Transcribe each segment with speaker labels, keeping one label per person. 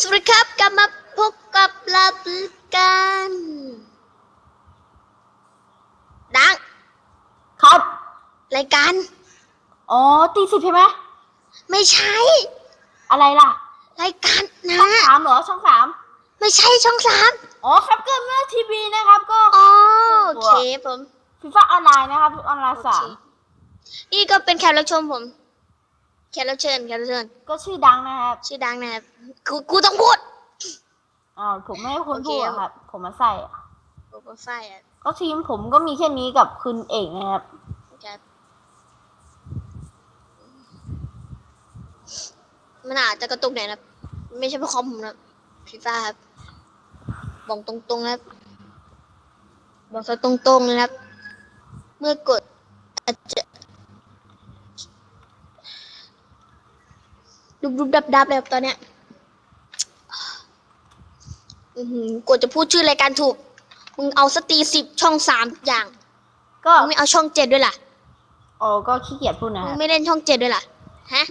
Speaker 1: สวัสดีครับกลับมาพบกับลับกันดัง
Speaker 2: ครับ
Speaker 1: รายการ
Speaker 2: อ๋อตีสิบใช่ไหม
Speaker 1: ไม่ใช่
Speaker 2: อะไรล่ะ
Speaker 1: รายการนะ
Speaker 2: ช่องสามเหรอช่องสาม
Speaker 1: ไม่ใช่ช่องสาม
Speaker 2: อ๋อครับเกิร์เมอร์ทีวีนะครับก็
Speaker 1: อ๋อโอเคผม
Speaker 2: ฟีฟ่าออนไลน์นะครับออนไลน์สาม
Speaker 1: นี่ก็เป็นแขกรับชมผม แขกรับเชิญแขกรับเชิญ
Speaker 2: ก็ชื่อดังนะครับ
Speaker 1: ชื่อดังนะครับกูกูต้องพูด
Speaker 2: อ๋อผมไม่ให้คุณ
Speaker 1: โอเค
Speaker 2: พูดอะครับ ผมมาใส่อะ
Speaker 1: โปรไฟล์อะ
Speaker 2: ก็ทีมผมก็มีแค่นี้กับคุณเอกนะครับ
Speaker 1: ครับมันอาจจะกระตุกหน่อยนะไม่ใช่เพราะคอมผมนะฟีฟ่าครับบอกตรงๆนะครับบอกซะตรงๆนะครับ เมื่อกดอาจจะ ดุบดุบดับดับเลยครับตอนเนี้ยอือหือกดจะพูดชื่อรายการถูก มึงเอาสตรีสิบช่องสามอย่าง
Speaker 2: ก็
Speaker 1: มึงไม่เอาช่องเจ็ดด้วยล่ะ
Speaker 2: อ๋อก็ขี้เกียจพูดนะ
Speaker 1: มึ
Speaker 2: ค
Speaker 1: ง
Speaker 2: รับ
Speaker 1: ไม่เล่นช่องเจ็ดด้วยล่ะ ฮะ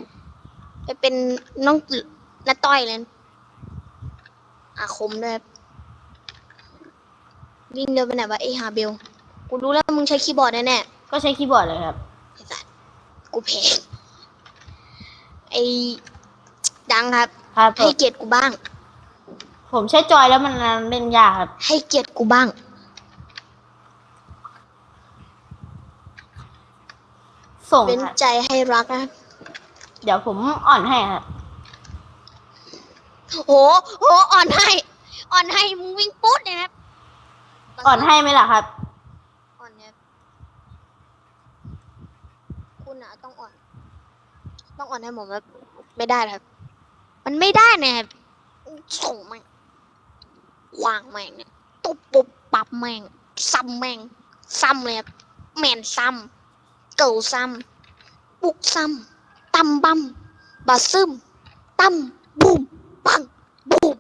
Speaker 1: ไปเป็นน้องนาต้อยเลยอาคมด้วยครับวิ่งเร็วไปไหนวะไอฮาเบล กูรู้แล้วมึงใช้คีย์บอร์ดแน่
Speaker 2: ก็ใช้คีย์บอร์ดเลยครับ
Speaker 1: ๆไอ้สัสกูเพงไอ ดังครับ
Speaker 2: ครับผ
Speaker 1: ให้
Speaker 2: ม
Speaker 1: เกียรติกูบ้าง
Speaker 2: ผมใช้จอยแล้วมันเล่นยากครับ
Speaker 1: ให้เกียรติกูบ้าง
Speaker 2: ส่ง
Speaker 1: เป็น
Speaker 2: ครับ
Speaker 1: ใจให้รักนะ
Speaker 2: เดี๋ยวผมอ่อนให้ครับ
Speaker 1: โหโหอ่อนให้อ่อนให้มึงวิ่งปุ๊ดเลยนะครับ
Speaker 2: อ่อนให้ไหมล่ะครับ
Speaker 1: อ่อนเนี่ยคุณอะต้องอ่อน ต้องอ่อนให้ผมแบบไม่ได้ครับ มันไม่ได้นะครับส่งแม่งวางแม่งเนี่ยตบปุบปับแม่งซ้ำแม่งซ้ำเลยครับแมนซ้ำเก่าซ้ำปุกซ้ำตำบัมบาซึมตั้มบุมปังบุม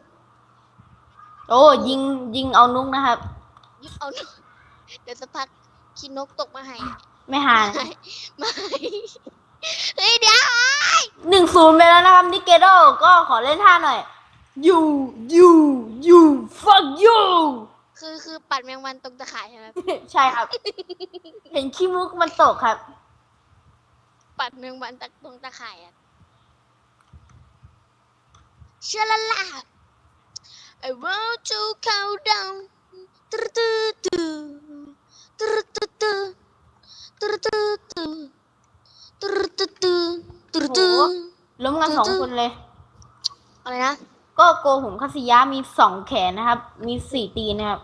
Speaker 2: โอ้ยิงยิงเอานุกนะครับ
Speaker 1: ยิบเอาหน่อยเดี๋ยวสักพักคิดนกตกมาให้
Speaker 2: ไม่หา
Speaker 1: ไม่ไม่เฮ้ยเดี๋ยว
Speaker 2: หนึ่ง ศูนย์ไปแล้วนะครับนิเกโดก็ขอเล่นท่าหน่อย you you you fuck you
Speaker 1: คือคือปัดแมงวันตรงตะข่ายใช่ไหม
Speaker 2: ใช่ครับ เห็นขี้มุกมันตกครับ
Speaker 1: ปัดแมงวันตะตรงตะข่ายอะเชื่อละล่ะ I want to count down ตึ๊ดตึ๊ดตึ๊ดตึ๊ดตึ๊ดตึ๊ดตึ๊ดตึ๊ดตึ๊ดตึ๊ดตึ๊ดตึ๊ดตึ๊ดตึ๊ด
Speaker 2: ล้มกันสองคนเลย
Speaker 1: อะไรนะ
Speaker 2: ก็โกหงคัสยะมีสองแขนนะครับ มีสี่ตีนนะครับ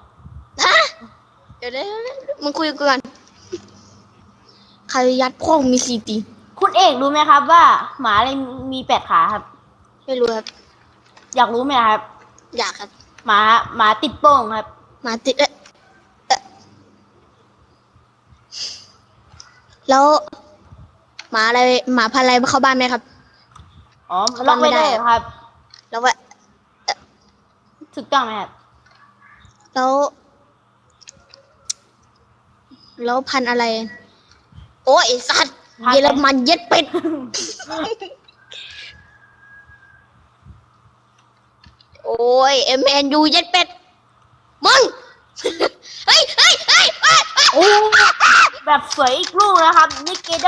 Speaker 1: ฮะ เดี๋ยวเดี๋ยวเดี๋ยวมึงคุยกันก่อนใครยัดพ่อมึงมีสี่ตีน
Speaker 2: คุณเอกรู้ไหมครับว่าหมาอะไรมีแปดขาครับ
Speaker 1: ไม่รู้ครับ
Speaker 2: อยากรู้ไหมครับ
Speaker 1: อยากครับ
Speaker 2: หมาหมาติดโป้งครับ
Speaker 1: หมาติดเอ๊ะเอ๊ะแล้วหมาอะไรหมาพันธุ์อะไรเข้าบ้านไหมครับ
Speaker 2: อ๋อล็อกไม่ได้ครับ
Speaker 1: แล้วว่า
Speaker 2: ถูกต้องไหมครับ
Speaker 1: แล้ว แล้วพันธุ์อะไร โอ้ยไอ้สัตว์
Speaker 2: พันธุ์อะไร
Speaker 1: เยอรมันเย็ดเป็ด โอ้ยเอ็มแอนยูเย็ดเป็ด มึงเฮ้ยเฮ้ยเฮ้ยเฮ้ยเฮ้ย
Speaker 2: โอ้แบบสวยอีกลูกนะครับนิเกโด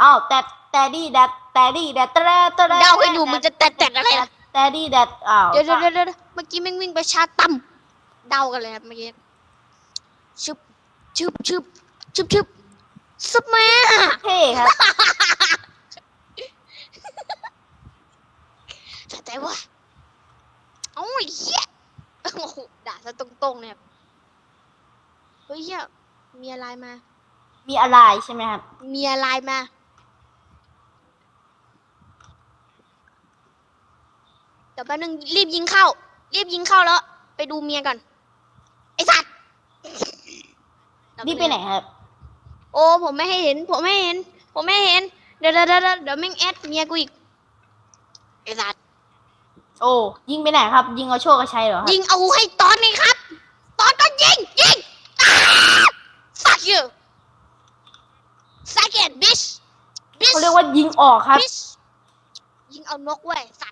Speaker 2: อ้าวแต่แต่ดีแดด แต่ดีแดดแต่แต่
Speaker 1: เดาให้ดูมึงจะแตกๆอะไรล่ะ
Speaker 2: แต่ดีแดดอ้าว
Speaker 1: เดี๋ยวเดี๋ยวเดี๋ยวเดี๋ยวเมื่อกี้แม่งวิ่งไปชาร์จตั้มเดากันเลยครับเมื่อกี้ชึบชึบชึบชึบชึบสบแม่
Speaker 2: เท่ครับ
Speaker 1: สะใจว่ะโอ้ยเหี้ยโอ้โหด่าซะตรงๆเนี่ยครับเฮ้ยเหี้ยมีอะไรมา
Speaker 2: มีอะไรใช่ไหมครับ
Speaker 1: มีอะไรมา เดี๋ยวแป๊บนึงรีบยิงเข้า รีบยิงเข้าแล้ว ไปดูเมียก่อนไอ้สัตว์
Speaker 2: นี่ไปไหนครับ
Speaker 1: โอ้ผมไม่ให้เห็น ผมไม่ให้เห็น ผมไม่ให้เห็น เดี๋ยวเดี๋ยวเดี๋ยวเดี๋ยวแม่งแอดเมียกูอีกไอ้สัตว์
Speaker 2: โอ้ยิงไปไหนครับ ยิงเอาโชคเอาชัยเหรอครับ
Speaker 1: ยิงเอาให้ตอนนี้ครับ ตอนก็ยิงยิงอ้า fuck you second bitch bitch
Speaker 2: เขาเรียกว่ายิงออกครับ
Speaker 1: bitch ยิงเอานกเว้ยสัตว์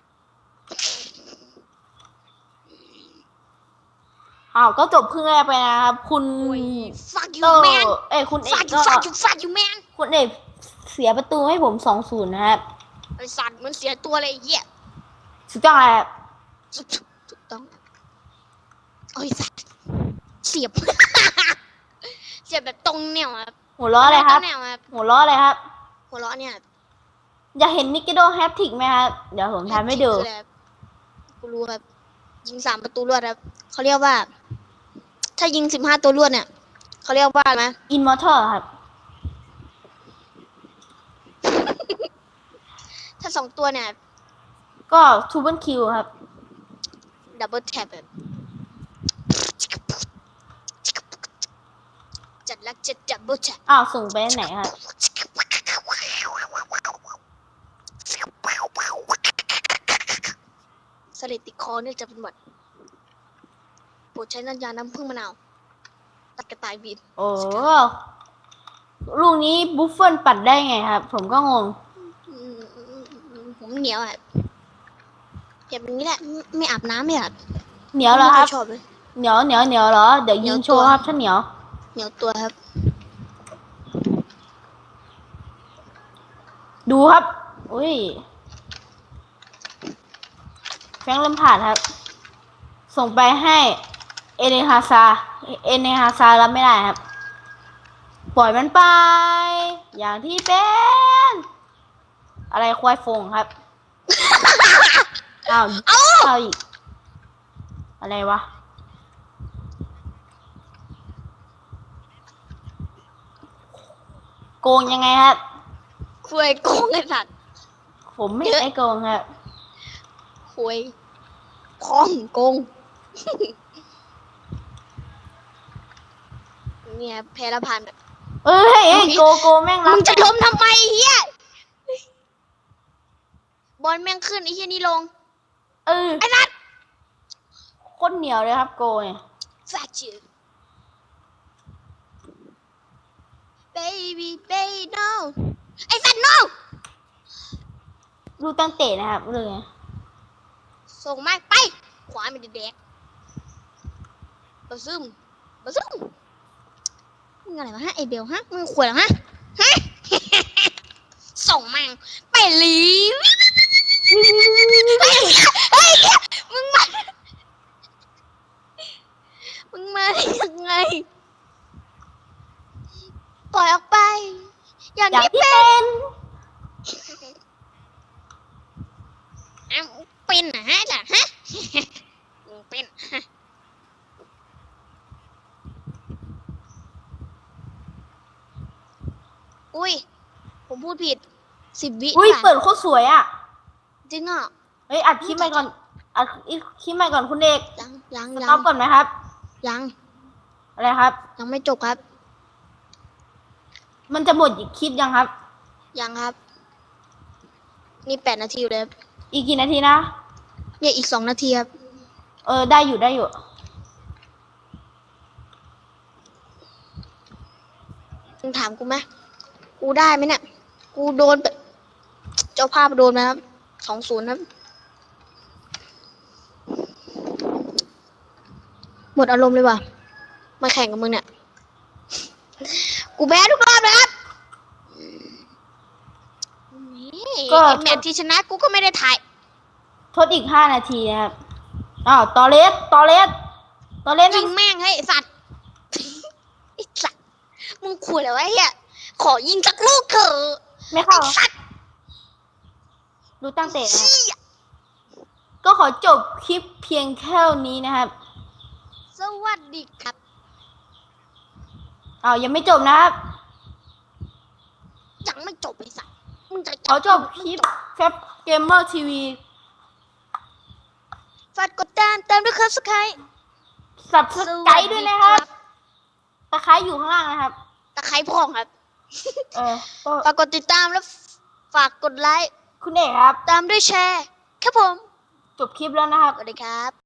Speaker 2: อ้าวก็จบครึ่งแรกไปนะครับคุณ
Speaker 1: fuck
Speaker 2: เต
Speaker 1: you
Speaker 2: อร์
Speaker 1: man
Speaker 2: เอ้ยคุณเอก
Speaker 1: fuck
Speaker 2: ก็
Speaker 1: you fuck you fuck you man
Speaker 2: คุณเอกเสียประตูให้ผมสองศูนย์นะครับ
Speaker 1: ไอสัตว์มันเสียตัวเลยไอ้เหี้ย
Speaker 2: สุดยอดอะไรครับ
Speaker 1: ถูกถูกต้องโอ้ยสัตว์เสียบ เสียบแบบตรงแนวครับ
Speaker 2: หัวล้ออะไรครับ
Speaker 1: ตงแนวครับ
Speaker 2: หัวล้ออะไรครับ
Speaker 1: หัวเราะเนี่ย
Speaker 2: อยากเห็นนิกเกโดแฮตทริกไหมครับเดี๋ยวผมทำให้ดู
Speaker 1: คืออะไรครับกูรู้ครับยิงสามประตูรวดครับเขาเรียกว่า ถ้ายิงสิบห้าตัวรวดเนี่ยเขาเรียกว่าอะไรไหม
Speaker 2: อินมอร์ทัลครับ
Speaker 1: ถ้าสองตัวเนี่ย
Speaker 2: ก็ทูเบิลคิวครับ
Speaker 1: ดับเบิลแท็บแบบจัดลักจัดดับเบิลแท็บ
Speaker 2: อ้าวส่งไปไหนครับ
Speaker 1: สลิดติดคอเนื่องจากเป็นหวัดโปร ดใช้น้ำยาน้ำผึ้งมะนาวตัดกระต่ายบิน
Speaker 2: โอ้ลูกนี้บุฟเฟิลปัดได้ไงครับ ผมก็งง
Speaker 1: อืมผมเหนียวอะอย่าเป็นนี้แหละไม่ไม่อาบน้ำไม่อาบ
Speaker 2: เหนียวเหรอครับ
Speaker 1: ไม่ชอบเลย
Speaker 2: เหนียวเหนียวเหนียวเหรอเดี๋ยวยิงโชว์ครับถ้าเหนียว
Speaker 1: เหนียวตัวครับ
Speaker 2: ดูครับอุ้ยแฟรงค์ลำผ่านครับ ส่งไปให้ เอเนฮาซา เอเนฮาซารับไม่ได้ครับ ปล่อยมันไป อย่างที่เป็น อะไรควายฟงครับ อ้าวเอาอีก อะไรวะ โกงยังไงครับ
Speaker 1: คุยโกงไอ้สัตว์
Speaker 2: ผมไม่
Speaker 1: เยอะ
Speaker 2: ได้โกงครับ
Speaker 1: คุยพองโกง เนี่ยแพ้และผ่านแบบ
Speaker 2: เอ้ยเอ้ยโกโกแม่งรั
Speaker 1: มึ
Speaker 2: บ
Speaker 1: งจะล้มทำไมไอ้เฮียบอลแม่งขึ้นไอ้เฮียนี่ลง
Speaker 2: เออ
Speaker 1: ไอ้นัท
Speaker 2: โคตรเหนียวเลยครับโกเนี่ย
Speaker 1: Fat you baby baby no ไอ้สัตว์ no
Speaker 2: ดูตั้งเตะนะครับเลย
Speaker 1: ส่งมาไป ขวามันเด็กๆบะซึมบะซึม มึงอะไรวะฮะไอเบลฮะมึงขวดเหรอฮะฮะส่งมังไปหลีเฮ้ยเฮ้ยมึงมามึงมาได้ยังไงปล่อยออกไป อย่าง
Speaker 2: อย่าง
Speaker 1: ที่
Speaker 2: ที่
Speaker 1: เป็น
Speaker 2: เป็น
Speaker 1: อ้าวเป็นนะฮะล่ะฮะ มึงเป็นฮะอุ้ย ผมพูดผิดสิบวิ
Speaker 2: อุ้ย
Speaker 1: ผ่าน
Speaker 2: เปิดโคตรสวยอะ
Speaker 1: จริงอะ
Speaker 2: เฮ้ยอัดคลิปใหม่ก่อนอัดคลิปใหม่ก่อนคุณเอก
Speaker 1: ยังยัง
Speaker 2: ส
Speaker 1: ยั
Speaker 2: ต็องปก่อนไหมครับ
Speaker 1: ยัง
Speaker 2: อะไรครับ
Speaker 1: ยังไม่จบครับ
Speaker 2: มันจะหมดอีกคลิปยังครับ
Speaker 1: ยังครับ นี่แปดนาทีอยู่เลยครับ
Speaker 2: อีกกี่นาทีนะ
Speaker 1: เนี่ยอีกสองนาทีครับ
Speaker 2: เออได้อยู่ได้อยู่
Speaker 1: มึงถามกูไหมกูได้ไหมเนี่ย กูโดนแบบเจ้าภาพโดนนะครับสองศูนย์ครับ หมดอารมณ์เลยว่ะ มาแข่งกับมึงเนี่ย กูแพ้ทุกรอบเลยครับนี่
Speaker 2: ก็
Speaker 1: ไอ้แมตช์ที่ชนะกูก็ไม่ได้ถ่าย
Speaker 2: ทดอีกห้านาทีนะครับอ้าวตอเลสตอเลสตอเลส
Speaker 1: ยิงแม่งให้ไอ้สัตว์ ไอ้สัตว์ มึงขู่เลยวะไอ้เหี้ย ขอยิงสักลูกเถอะ
Speaker 2: ไม่เข้า
Speaker 1: ไอ้สัตว์
Speaker 2: ดูตั้งเตะนะครับ
Speaker 1: เหี้ย
Speaker 2: ก็ขอจบคลิปเพียงแค่นี้นะครับ
Speaker 1: สวัสดีครับ
Speaker 2: อ้าวยังไม่จบนะครับ
Speaker 1: ยังไม่จบไอ้สัตว์มึงจะ
Speaker 2: ขอจบคลิปแฟบเกมเมอร์ทีวี
Speaker 1: ฝากกดติดตามตามด้วยครับสกาย
Speaker 2: สับสไกด์ด้วยนะครับ ตะไคร้อยู่ข้างล่างนะครับ
Speaker 1: ตะไคร้พองครับ
Speaker 2: เออก็
Speaker 1: ฝากกดติดตามแล้วฝากกดไลค์
Speaker 2: คุณเอกครับ
Speaker 1: ตามด้วยแชร์ ครับผม
Speaker 2: จบคลิปแล้วนะครับ
Speaker 1: สวัสดีครับ